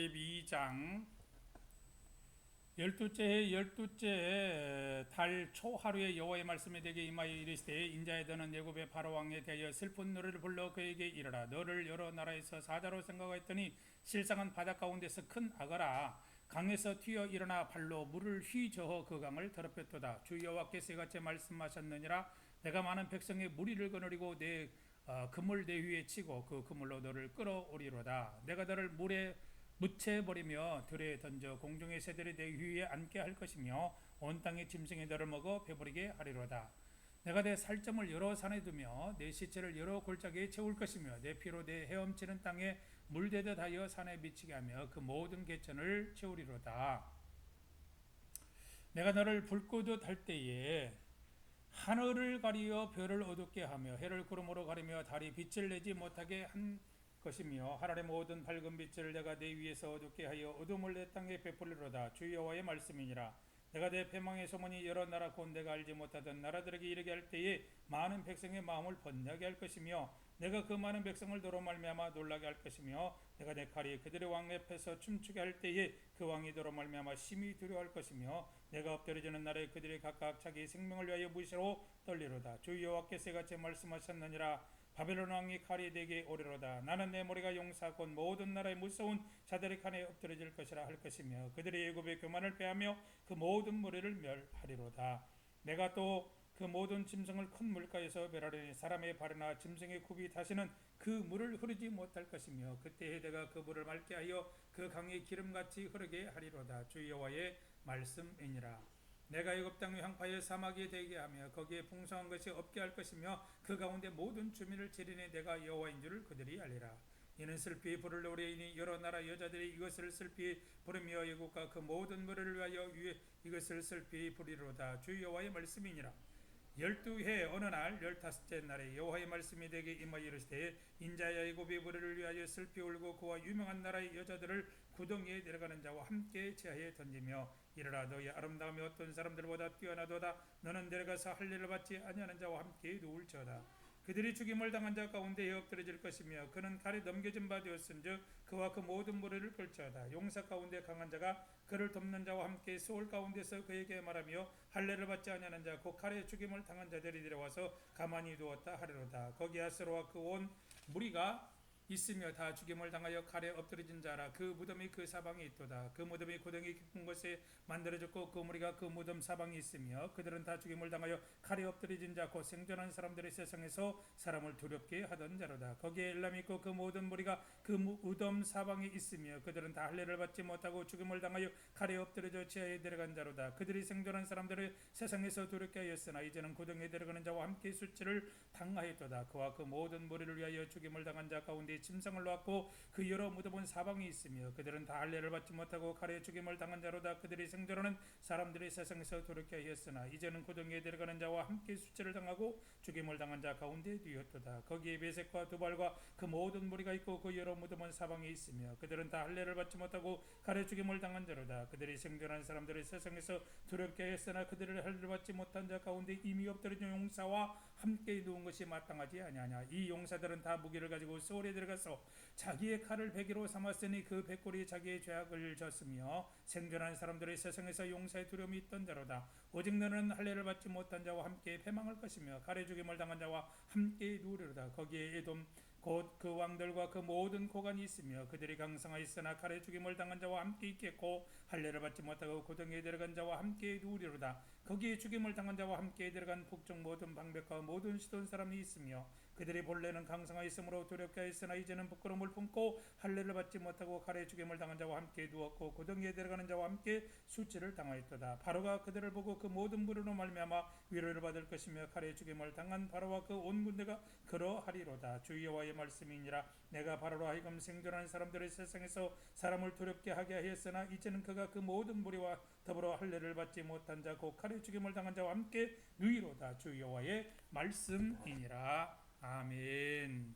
12장 열두째 해 열두째 달 초하루에 여호와의 말씀이 되게 임하여 이르시되 인자에 드는 예굽의 바로 왕에 대하여 슬픈 노래를 불러 그에게 이르라. 너를 여러 나라에서 사자로 생각하였더니 실상은 바다 가운데서 큰 악어라. 강에서 튀어 일어나 발로 물을 휘저어 그 강을 더럽혔도다. 주 여호와께서 이같이 말씀하셨느니라. 내가 많은 백성의 무리를 거느리고 내 어, 그물 내 위에 치고 그 그물로 너를 끌어오리로다. 내가 너를 물에 묻혀 버리며 들에 던져 공중의 새들이 내 위에 앉게 할 것이며 온 땅의 짐승이 너를 먹어 배부르게 하리로다. 내가 내 살점을 여러 산에 두며 내 시체를 여러 골짜기에 채울 것이며 내 피로 내 헤엄치는 땅에 물대듯 하여 산에 미치게 하며 그 모든 개천을 채우리로다. 내가 너를 불구듯 할 때에 하늘을 가리어 별을 어둡게 하며 해를 구름으로 가리며 달이 빛을 내지 못하게 한 것이며 하늘의 모든 밝은 빛을 내가 내 위에서 어둡게 하여 어둠을 내 땅에 베풀리로다. 주 여호와의 말씀이니라. 내가 내 패망의 소문이 여러 나라 곧 내가 알지 못하던 나라들에게 이르게 할 때에 많은 백성의 마음을 번뇌하게 할 것이며 내가 그 많은 백성을 도로 말미암아 놀라게 할 것이며 내가 내 칼이 그들의 왕 앞에서 춤추게 할 때에 그 왕이 도로 말미암아 심히 두려워할 것이며 내가 엎드려지는 날에 그들이 각각 자기 생명을 위하여 무시로 떨리로다. 주 여호와께서 같이 말씀하셨느니라 바벨론 왕이 칼이 내게 오리로다. 나는 내 머리가 용사 곧 모든 나라의 무서운 자들의 칸에 엎드려질 것이라 할 것이며 그들의 애굽의 교만을 빼하며 그 모든 무리를 멸하리로다. 내가 또 그 모든 짐승을 큰 물가에서 멸하리니 사람의 발이나 짐승의 굽이 다시는 그 물을 흐르지 못할 것이며 그때에 내가 그 물을 맑게 하여 그 강의 기름같이 흐르게 하리로다. 주 여호와의 말씀이니라 내가 애굽 땅의 황파의 사막이 되게 하며 거기에 풍성한 것이 없게 할 것이며 그 가운데 모든 주민을 지리니 내가 여호와인 줄을 그들이 알리라. 이는 슬피 부를 노래이니 여러 나라 여자들이 이것을 슬피 부르며 애국과 그 모든 무리를 위하여 이것을 슬피 부리로다 주 여호와의 말씀이니라. 열두 해 어느 날 열다섯째 날에 여호와의 말씀이 되게 임하여 이르시되 인자야 애굽의 무리를 위하여 슬피 울고 그와 유명한 나라의 여자들을 구덩이에 내려가는 자와 함께 지하에 던지며 이르라 너희 아름다움이 어떤 사람들보다 뛰어나도다. 너는 내려가서 할례를 받지 아니하는 자와 함께 누울지어다 그들이 죽임을 당한 자 가운데 엎드려질 것이며 그는 칼에 넘겨진 바 되었은즉 그와 그 모든 무리를 걸지어다. 용사 가운데 강한 자가 그를 돕는 자와 함께 소울 가운데서 그에게 말하며 할례를 받지 아니하는 자 곧 칼에 죽임을 당한 자들이 데려와서 가만히 두었다 하리로다. 거기 아스로와 그 온 무리가 있으며 다 죽임을 당하여 칼에 엎드려진 자라. 그 무덤이 그 사방에 있도다. 그 무덤이 고등이 깊은 곳에 만들어졌고 그 무리가 그 무덤 사방에 있으며 그들은 다 죽임을 당하여 칼에 엎드려진 자 곧 생존한 사람들의 세상에서 사람을 두렵게 하던 자로다. 거기에 엘람이 있고 그 모든 무리가 그 무덤 사방에 있으며 그들은 다 할례를 받지 못하고 죽임을 당하여 칼에 엎드려져 지하에 내려간 자로다. 그들이 생존한 사람들의 세상에서 두렵게 하였으나 이제는 고등에 내려가는 자와 함께 수치를 당하였도다. 그와 그 모든 무리를 위하여 죽임을 당한 자 가운데 짐승을 놓았고 그 여러 무덤은 사방에 있으며 그들은 다 할례를 받지 못하고 칼에 죽임을 당한 자로다. 그들이 생존하는 사람들이 세상에서 도롭게 하였으나 이제는 고등에 들어가는 자와 함께 수치를 당하고 죽임을 당한 자 가운데 뒤었도다. 거기에 베색과 두발과 그 모든 무리가 있고 그 여러 무덤은 사방에 있으며 그들은 다 할례를 받지 못하고 칼에 죽임을 당한 자로다. 그들이 생존한 사람들이 세상에서 두렵게 하였으나 그들을 할례를 받지 못한 자 가운데 이미 엎드려진 용사와 함께 누운 것이 마땅하지 아니하냐. 이 용사들은 다 무기를 가지고 소울에 들어가 서 자기의 칼을 베개로 삼았으니 그 백골이 자기의 죄악을 졌으며 생존한 사람들의 세상에서 용사의 두려움이 있던 자로다. 오직 너는 할례를 받지 못한 자와 함께 패망할 것이며 칼에 죽임을 당한 자와 함께 누리로다. 거기에 에돔 곧그 왕들과 그 모든 고관이 있으며 그들이 강성하였으나 칼에 죽임을 당한 자와 함께 있겠고 할례를 받지 못하고 고등에 들어간 자와 함께 누리로다 거기에 죽임을 당한 자와 함께 들어간 북쪽 모든 방백과 모든 시돈 사람이 있으며 그들이 본래는 강성하였으므로 두렵게 하였으나 이제는 부끄러움을 품고 할례를 받지 못하고 칼에 죽임을 당한 자와 함께 누웠고 고등에 들어가는 자와 함께 수치를 당하였도다. 바로가 그들을 보고 그 모든 무리로 말미암아 위로를 받을 것이며 칼에 죽임을 당한 바로와 그 온 군대가 그러하리로다. 주 여호와의 말씀이니라. 내가 바로로 하여금 생존하는 사람들의 세상에서 사람을 두렵게 하게 하였으나 이제는 그가 그 모든 무리와 더불어 할례를 받지 못한 자 곧 칼에 죽임을 당한 자와 함께 누이로다 주 여호와의 말씀이니라 아멘.